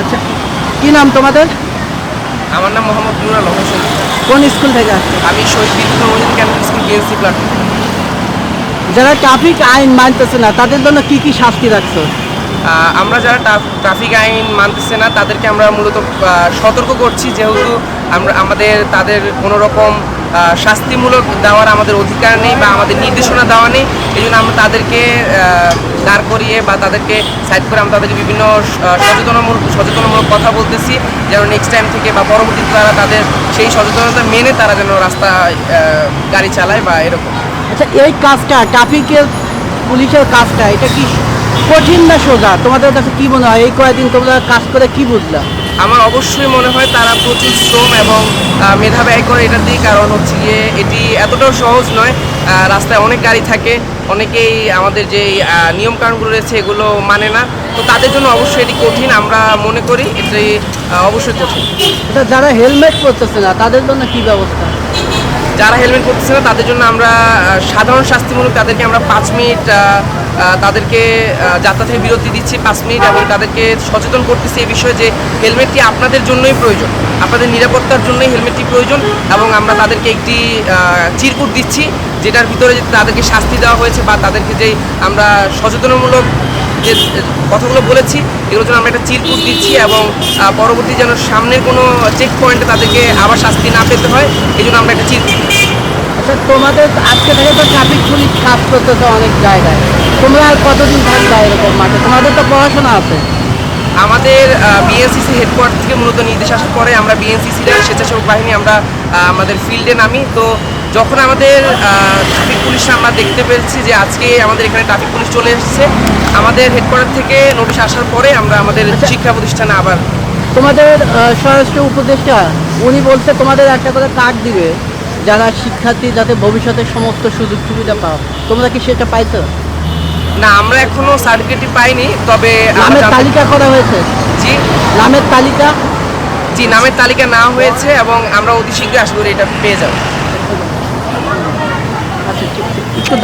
আচ্ছা কি নাম তোমাদের? আমার নাম মোহাম্মদ নুরাল হোসেন। কোন স্কুল থেকে আসছো? আমি Shahid Bidyut Mahin campus school BNC platform যারা ট্রাফিক আইন মানতেছে না তাদের জন্য কি কি শাস্তি রাখছো? আমরা যারা ট্রাফিক আইন মানতেছে না তাদেরকে আমরা মূলত সতর্ক করছি যেহেতু আমরা আমাদের তাদের কোনো রকম শাস্তিমূলক দেওয়ার আমাদের অধিকার নেই বা আমাদের নির্দেশনা দেওয়া নেই, এই জন্য আমরা তাদেরকে দাঁড় করিয়ে বা তাদেরকে সাইড করে আমরা তাদেরকে বিভিন্ন সচেতনমূলক সচেতনমূলক কথা বলতেছি, যেন নেক্সট টাইম থেকে বা পরবর্তীতে তারা তাদের সেই সচেতনতা মেনে তারা যেন রাস্তায় গাড়ি চালায় বা এরকম। আচ্ছা এই কাজটা, ট্রাফিকের, পুলিশের কাজটা, এটা কি কঠিন না সোজা? তোমাদের কাছে কি মনে হয়? এই কয়েকদিন তোমরা কাজ করে কি বুঝলা? আমার অবশ্যই মনে হয় তারা প্রচুর শ্রম এবং মেধা ব্যয় করে এটা দিয়ে কারণ হচ্ছে গিয়ে এটি এতটাও সহজ নয়। রাস্তায় অনেক গাড়ি থাকে, অনেকেই আমাদের যে নিয়মকানুনগুলো রয়েছে এগুলো মানে না। তো তাদের জন্য অবশ্যই এটি কঠিন, আমরা মনে করি এটি অবশ্যই কঠিন। যারা হেলমেট পরতেছে না, তাদের জন্য কি ব্যবস্থা? যারা হেলমেট করতেছে না, তাদের জন্য আমরা সাধারণ শাস্তিমূলক তাদেরকে আমরা পাঁচ মিনিট তাদেরকে যাত্রা থেকে বিরতি দিচ্ছি পাঁচ মিনিট এবং তাদেরকে সচেতন করতেছি এই বিষয়ে যে হেলমেটটি আপনাদের জন্যই প্রয়োজন। আপনাদের নিরাপত্তার জন্যই হেলমেটটি প্রয়োজন এবং আমরা তাদেরকে একটি চিরকুট দিচ্ছি যেটার ভিতরে যে তাদেরকে শাস্তি দেওয়া হয়েছে বা তাদেরকে যে আমরা সচেতনমূলক যে কথাগুলো বলেছি, এগুলোর জন্য আমরা একটা চিরকুট দিচ্ছি এবং পরবর্তী যেন সামনের কোনো চেক পয়েন্টে তাদেরকে আবার শাস্তি না পেতে হয়, এই জন্য আমরা একটা চিরকুট আচ্ছা তোমাদের আজকে থেকে তো ট্রাফিক পুলিশ কাজ করতেছে অনেক জায়গায়। তোমরা আর কতদিন থাকবা এরকম মাঠে? তোমাদের তো পড়াশোনা আছে। আমাদের বিএনসিসি হেডকোয়ার্টার থেকে মূলত নির্দেশ আসার পরে আমরা বিএনসিসিরা স্বেচ্ছাসেবক বাহিনী আমরা আমাদের ফিল্ডে নামি। তো যখন আমাদের ট্রাফিক পুলিশ আমরা দেখতে পেয়েছি যে আজকে আমাদের এখানে ট্রাফিক পুলিশ চলে এসেছে আমাদের হেডকোয়ার্টার থেকে নোটিশ আসার পরে আমরা আমাদের শিক্ষা প্রতিষ্ঠানে আবার তোমাদের স্বরাষ্ট্র উপদেষ্টা উনি বলছে তোমাদের একটা করে কার্ড দিবে। যারা শিক্ষার্থী যাতে ভবিষ্যতে সমস্ত সুযোগ সুবিধা পাও তোমরা কি সেটা পাইছো? না আমরা এখনও সার্টিফিকেট পাইনি তবে নামের তালিকা করা হয়েছে? জি। নামের তালিকা? জি নামের তালিকা না হয়েছে এবং আমরা অতি শীঘ্রই আশা করি এটা পেয়ে যাব। আচ্ছা